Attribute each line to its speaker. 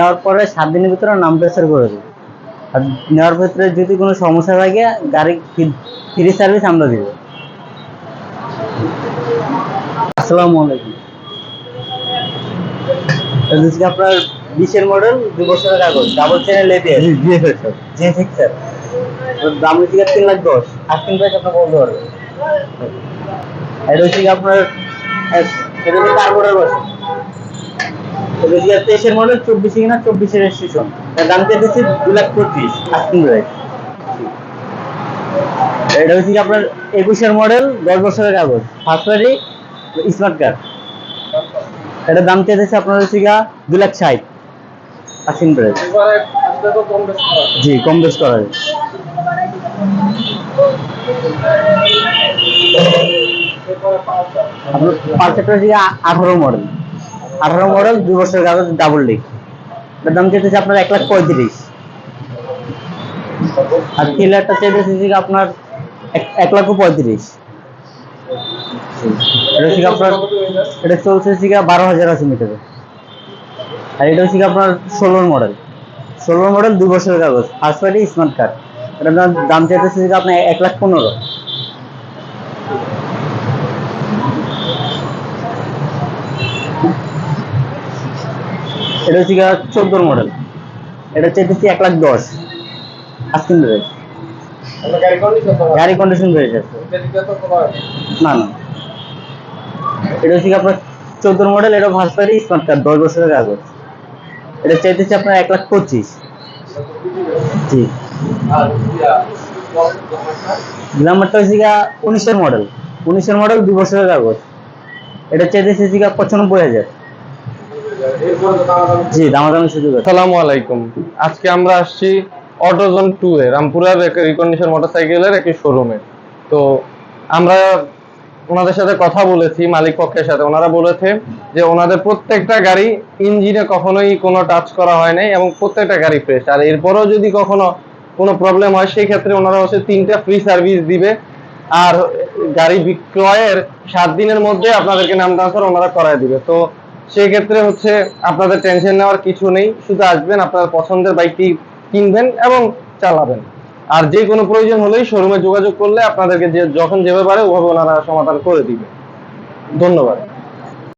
Speaker 1: নেওয়ার পরে সাত দিনের ভিতরে নাম ট্রান্সফার করে দেবো। আর নেওয়ার ভিতরে যদি কোনো সমস্যা থাকে গাড়ি ফ্রি সার্ভিস আমরা দিব। আসসালামু আলাইকুম। আপনার বিশের মডেল দু বছরের কাগজ ডাবল চ্যানেল লেটে জিএফএস জিএফএক্স স্যার দাম হচ্ছে তিন লাখ দশ। আস্কিং প্রাইস আপনার বলতে পারবেন এটা হচ্ছে আপনার এস- এটা হচ্ছে কার্বোরের বসে। তেইশের মডেল চব্বিশে কিনা এর দাম লাখ এটা হচ্ছে আপনার একুশের মডেল দশ বছরের কাগজ। স্মার্ট দাম আপনার হচ্ছে দু লাখ ষাট। আস্কিং প্রাইস জি, কম বেশ করা আপনার হচ্ছে আঠারো মডেল আঠারো মডেল দুই বছরের কাগজ ডাবল ডিক এটার দাম চেয়েছে আপনার এক লাখ পঁয়ত্রিশ। আর কিলারটা চেয়েছে আপনার এক- লাখ পঁয়ত্রিশ। এটা হচ্ছে আপনার, এটা চলছে হচ্ছে বারো হাজার আছে মিটারে আর এটা হচ্ছে আপনার ষোলোর মডেল ষোলোর মডেল দুই বছরের কাগজ। ফার্স্ট পার্টি স্মার্ট কার্ড এটার দাম চাইতেছে আপনার এক লাখ পনেরো। এটা হচ্ছে গিয়ে চোদ্দোর মডেল এটা চাইতেছি এক লাখ দশ। আস্কিং রেট গাড়ি কন্ডিশন রয়েছে না না। এটা হচ্ছে আপনার চোদ্দোর মডেল এটা ফার্স্ট স্মার্ট কার্ড দশ বছরের কাগজ এটা চাইতেছি আপনার এক লাখ পঁচিশ। জি। গ্লামারটা হচ্ছে গিয়া উনিশের মডেল উনিশের মডেল দুই বছরের কাগজ এটা চাইতেছি গিয়া পঁচানব্বই হাজার। জি সুযোগ আছে।
Speaker 2: আসসালামু আলাইকুম। আজকে আমরা আসছি অটোজন টু এ, রামপুরার রিকন্ডিশন মোটরসাইকেলের একটি শোরুমে তো আমরা ওনাদের সাথে কথা বলেছি, মালিক পক্ষের সাথে। ওনারা বলেছে যে ওনাদের প্রত্যেকটা গাড়ি ইঞ্জিনে কখনোই কোনো টাচ করা হয় নাই এবং প্রত্যেকটা গাড়ি ফ্রেশ আর এরপরেও যদি কখনো কোনো প্রবলেম হয়, সেই ক্ষেত্রে ওনারা হচ্ছে তিনটা ফ্রি সার্ভিস দিবে। আর গাড়ি বিক্রয়ের সাত দিনের মধ্যে আপনাদেরকে নাম ট্রান্সফার ওনারা করায় দিবে। তো সেই ক্ষেত্রে হচ্ছে আপনাদের টেনশন নেওয়ার কিছু নেই। শুধু আসবেন, আপনার পছন্দের বাইকটি কিনবেন এবং চালাবেন। আর যে কোনো প্রয়োজন হলেই শোরুমে যোগাযোগ করলে আপনাদেরকে যে যখন যেভাবে পারে, ওভাবে ওনারা সমাধান করে দিবে। ধন্যবাদ।